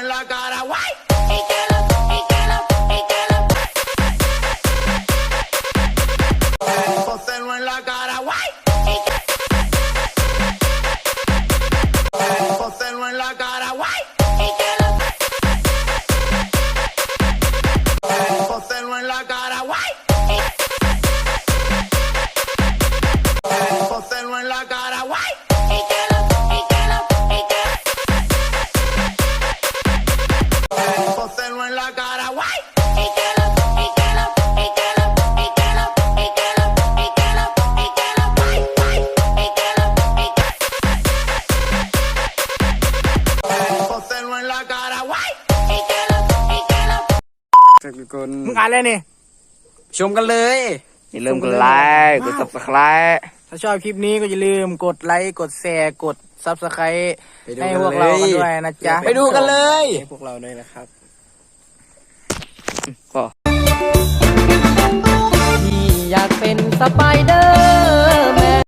en la cara, guay. Y en la cara, guay. En la cara, guay. En la cara, guay. En la cara. Póselo en la cara, guay. ทุกคนมึงอ่านเลยนี่ ชมกันเลย อย่าลืมกดไลค์กด subscribe ถ้าชอบคลิปนี้ก็อย่าลืมกดไลค์ กดแชร์ กดซับสไครต์ไปดูให้กันพวกเราเลยกันด้วยนะจ๊ะ ไปดูกันเลย ให้พวกเราด้วยนะครับ ก็พี่อยากเป็นสไปเดอร์